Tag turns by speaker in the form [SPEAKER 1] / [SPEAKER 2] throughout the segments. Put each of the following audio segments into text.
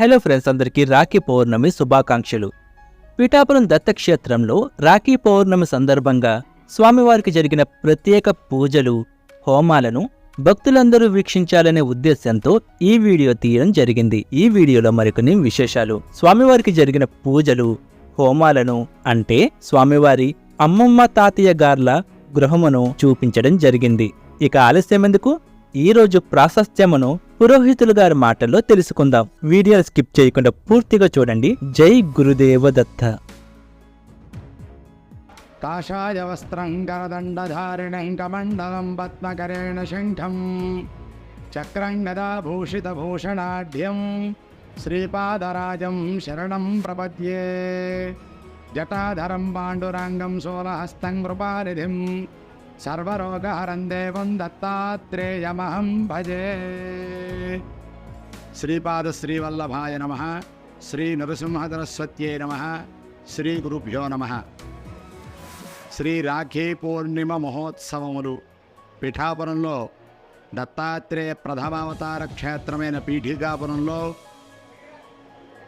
[SPEAKER 1] Hello friends అందరికీ రాఖీ పౌర్ణమి శుభాకాంక్షలు. పిఠాపురం దత్తక్షేత్రంలో రాఖీ పౌర్ణమి సందర్భంగా స్వామివారికి జరిగిన ప్రత్యేక పూజలు హోమాలను భక్తులందరూ వీక్షించాలనే ఉద్దేశంతో ఈ వీడియో తీయడం జరిగింది. ఈ వీడియోలో మరికొన్ని విశేషాలు. స్వామివారికి జరిగిన పూజలు హోమాలను అంటే స్వామివారి అమ్మమ్మ తాతయ్య గార్ల గృహమును చూపించడం జరిగింది. ఇక ఆలస్యం ఎందుకు ఈరోజు ప్రాశస్త్యమును పురోహితులు గారి మాటల్లో తెలుసుకుందాం. వీడియో స్కిప్ చేయకుండా పూర్తిగా చూడండి. జై గురుదేవ దత్త
[SPEAKER 2] కాషాయ వస్త్రం కరదండధారిణం కమండలం పద్మకరేణ శంఖం చక్రం గదాభూషితభూషణాఢ్యం శ్రీపాదరాజం శరణం ప్రపద్యే. జటాధరం పాండురాంగం సోలహస్తం కృపానిధిం సర్వరోగహరం దేవం దత్తాత్రేయమహం భజే. శ్రీపాద శ్రీవల్లభాయ నమ. శ్రీ నరసింహధరస్వత్యే నమ. శ్రీ గురుభ్యో నమః. శ్రీ రాఖీ పూర్ణిమ మహోత్సవములు పిఠాపురంలో దత్తాత్రేయ ప్రథమావతార క్షేత్రమైన పీఠికాపురంలో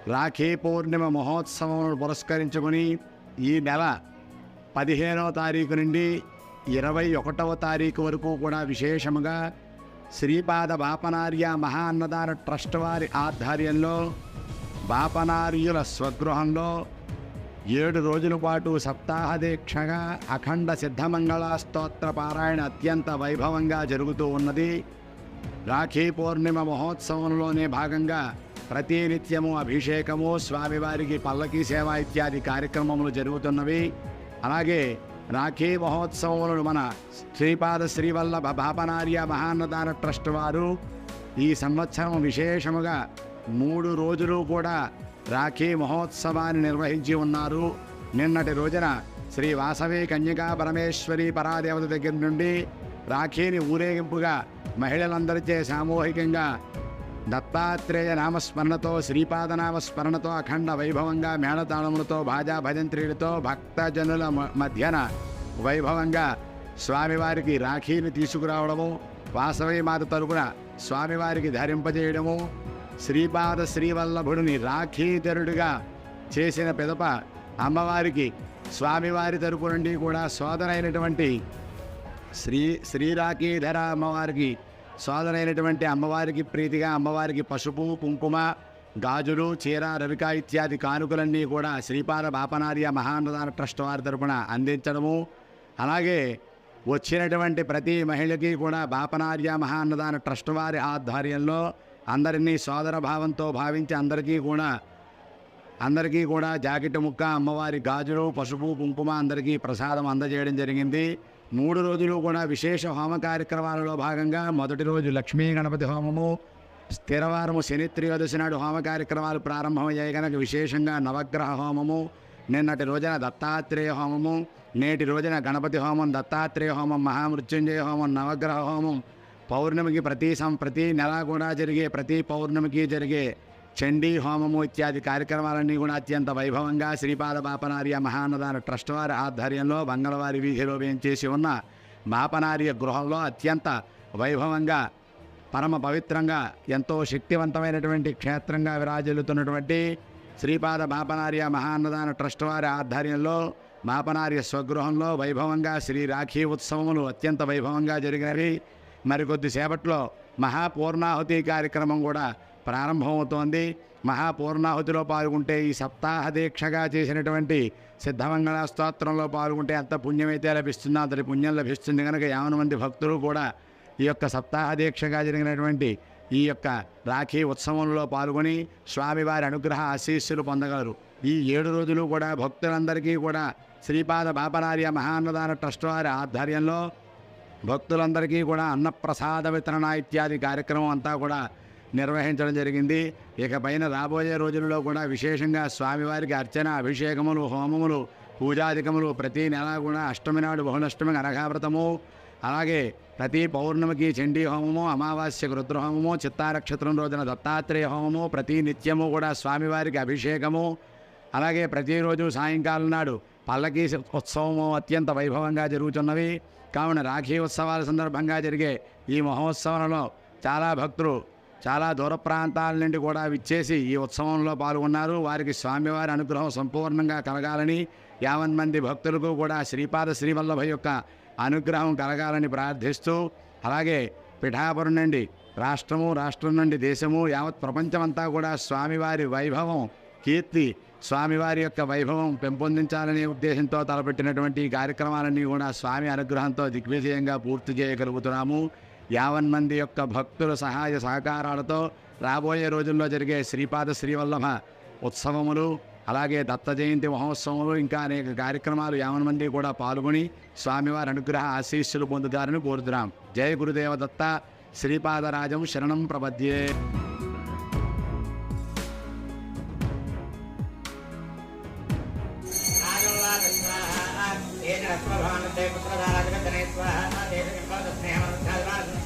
[SPEAKER 2] రాఖీ పూర్ణిమ మహోత్సవమును పురస్కరించుకొని ఈ నెల పదిహేనవ తారీఖు నుండి ఇరవై ఒకటవ తారీఖు వరకు కూడా విశేషముగా శ్రీపాద బాపనార్య మహా అన్నదాన ట్రస్ట్ వారి ఆధ్వర్యంలో బాపనార్యుల స్వగృహంలో ఏడు రోజుల పాటు సప్తాహ దీక్షగా అఖండ సిద్ధమంగళ స్తోత్ర పారాయణ అత్యంత వైభవంగా జరుగుతూ ఉన్నది. రాఖీ పౌర్ణిమ మహోత్సవంలోనే భాగంగా ప్రతి నిత్యము అభిషేకము స్వామివారికి పల్లకీ సేవ ఇత్యాది కార్యక్రమములు జరుగుతున్నవి. అలాగే రాఖీ మహోత్సవములను మన శ్రీపాద శ్రీవల్లభ బాపనార్య మహాన్నదాన ట్రస్ట్ వారు ఈ సంవత్సరం విశేషముగా మూడు రోజులు కూడా రాఖీ మహోత్సవాన్ని నిర్వహించి ఉన్నారు. నిన్నటి రోజున శ్రీ వాసవి కన్యకా పరమేశ్వరి పరాదేవత దగ్గర నుండి రాఖీని ఊరేగింపుగా మహిళలందరిచే సామూహికంగా దత్తాత్రేయ నామస్మరణతో శ్రీపాదనామస్మరణతో అఖండ వైభవంగా మేళతాళములతో భాజా భజంత్రీలతో భక్తజనుల మ- మధ్యన వైభవంగా స్వామివారికి రాఖీని తీసుకురావడము వాసవి మాత తరపున స్వామివారికి ధరింపజేయడము శ్రీపాద శ్రీవల్లభుడిని రాఖీధరుడిగా చేసిన పిదప అమ్మవారికి స్వామివారి తరపు నుండి కూడా సోదరైనటువంటి శ్రీ శ్రీరాఖీధర అమ్మవారికి సోదరైనటువంటి అమ్మవారికి ప్రీతిగా అమ్మవారికి పసుపు కుంకుమ గాజులు చీర రవిక ఇత్యాది కానుకలన్నీ కూడా శ్రీపాద బాపనార్య మహానదాన ట్రస్ట్ వారి తరపున అందించడము అలాగే వచ్చినటువంటి ప్రతి మహిళకి కూడా బాపనార్య మహాన్నదాన ట్రస్ట్ వారి ఆధ్వర్యంలో అందరినీ సోదర భావంతో భావించి అందరికీ కూడా అందరికీ కూడా జాకెట్ ముక్క అమ్మవారి గాజులు పసుపు కుంకుమ అందరికీ ప్రసాదం అందజేయడం జరిగింది. మూడు రోజులు కూడా విశేష హోమ కార్యక్రమాలలో భాగంగా మొదటి రోజు లక్ష్మీ గణపతి హోమము స్థిరవారము శని త్రయోదశి నాడు హోమ కార్యక్రమాలు ప్రారంభమయ్యాయి. కనుక విశేషంగా నవగ్రహ హోమము నిన్నటి రోజున దత్తాత్రేయ హోమము నేటి రోజున గణపతి హోమం దత్తాత్రేయ హోమం మహామృత్యుంజయ హోమం నవగ్రహ హోమం. పౌర్ణమికి ప్రతి సం ప్రతి నెల కూడా జరిగే ప్రతి పౌర్ణమికి జరిగే చండీ హోమము ఇత్యాది కార్యక్రమాలన్నీ కూడా అత్యంత వైభవంగా శ్రీపాద బాపనార్య మహాన్నదాన ట్రస్ట్ వారి ఆధ్వర్యంలో మంగళవారి వీధిలో వేయించేసి ఉన్న బాపనార్య గృహంలో అత్యంత వైభవంగా పరమ పవిత్రంగా ఎంతో శక్తివంతమైనటువంటి క్షేత్రంగా విరాజిల్లుతున్నటువంటి శ్రీపాద బాపనార్య మహాన్నదాన ట్రస్ట్ వారి ఆధ్వర్యంలో బాపనార్య స్వగృహంలో వైభవంగా శ్రీ రాఖీ ఉత్సవములు అత్యంత వైభవంగా జరిగినవి. మరికొద్దిసేపట్లో మహాపూర్ణాహుతి కార్యక్రమం కూడా ప్రారంభమవుతోంది. మహాపూర్ణాహుతిలో పాల్గొంటే ఈ సప్తాహ దీక్షగా చేసినటువంటి సిద్ధమంగళ స్తోత్రంలో పాల్గొంటే ఎంత పుణ్యమైతే లభిస్తుందో? అంతటి పుణ్యం లభిస్తుంది కనుక యావన మంది భక్తులు కూడా ఈ యొక్క సప్తాహ దీక్షగా జరిగినటువంటి ఈ యొక్క రాఖీ ఉత్సవంలో పాల్గొని స్వామివారి అనుగ్రహ ఆశీస్సులు పొందగలరు. ఈ ఏడు రోజులు కూడా భక్తులందరికీ కూడా శ్రీపాద బాపనార్య మహాన్నదాన ట్రస్ట్ వారి ఆధ్వర్యంలో భక్తులందరికీ కూడా అన్నప్రసాద వితరణ ఇత్యాది కార్యక్రమం అంతా కూడా నిర్వహించడం జరిగింది. ఇక పైన రాబోయే రోజుల్లో కూడా విశేషంగా స్వామివారికి అర్చన అభిషేకములు హోమములు పూజాధికములు ప్రతి నెల కూడా అష్టమి నాడు బహుళష్టమి అనఘావ్రతము అలాగే ప్రతి పౌర్ణమికి చండీ హోమము అమావాస్యకు రుద్రహోమము చిత్తానక్షత్రం రోజున దత్తాత్రేయ హోమము ప్రతి నిత్యము కూడా స్వామివారికి అభిషేకము. అలాగే ప్రతిరోజు సాయంకాలం నాడు పల్లకీ ఉత్సవము అత్యంత వైభవంగా జరుగుతున్నవి. కావున రాఖీ ఉత్సవాల సందర్భంగా జరిగే ఈ మహోత్సవంలో చాలా భక్తులు చాలా దూర ప్రాంతాల నుండి కూడా విచ్చేసి ఈ ఉత్సవంలో పాల్గొన్నారు. వారికి స్వామివారి అనుగ్రహం సంపూర్ణంగా కలగాలని యావన్ మంది భక్తులకు కూడా శ్రీపాద శ్రీవల్లభ యొక్క అనుగ్రహం కలగాలని ప్రార్థిస్తూ అలాగే పిఠాపురం నుండి రాష్ట్రము రాష్ట్రం నుండి దేశము యావత్ ప్రపంచమంతా కూడా స్వామివారి వైభవం కీర్తి స్వామివారి యొక్క వైభవం పెంపొందించాలనే ఉద్దేశంతో తలపెట్టినటువంటి కార్యక్రమాలన్నీ కూడా స్వామి అనుగ్రహంతో దిగ్విజయంగా పూర్తి చేయగలుగుతున్నాము. యావన్ మంది యొక్క భక్తుల సహాయ సహకారాలతో రాబోయే రోజుల్లో జరిగే శ్రీపాద శ్రీవల్లభ ఉత్సవములు అలాగే దత్త జయంతి మహోత్సవములు ఇంకా అనేక కార్యక్రమాలు యావన్ మంది కూడా పాల్గొని స్వామివారి అనుగ్రహ ఆశీస్సులు పొందుతారని కోరుతున్నాం జయ గురుదేవ దత్త శ్రీపాదరాజం శరణం ప్రపద్యే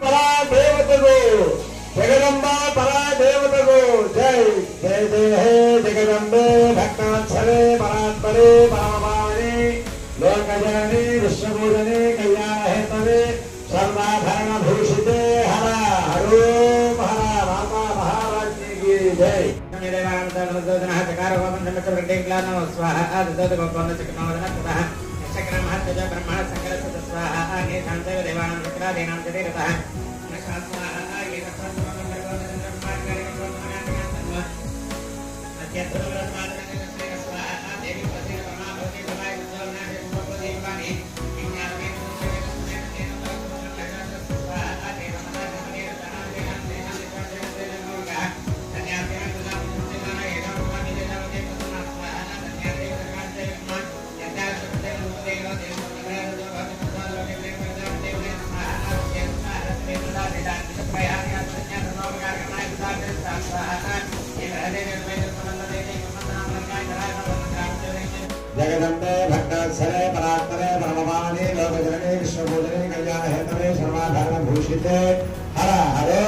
[SPEAKER 3] పరా దేవతకు జగదంబా పరా దేవతకు జై జయ జయ హే జగదంబే భక్తవత్సలే పరాత్పరే పరమపావని లోకజనని విశ్వభూషణి కళ్యాణ హేతవే సర్వాభరణ భూషితే హర హరో హర రామా మహారాజ్ఞి की జై జగదంబే जगदम्बे भक्तसरे परात्परे परमवाणी लोकजननी विश्वभूजनी कल्याण हेतवे सर्वाधारण भूषिते हर हरे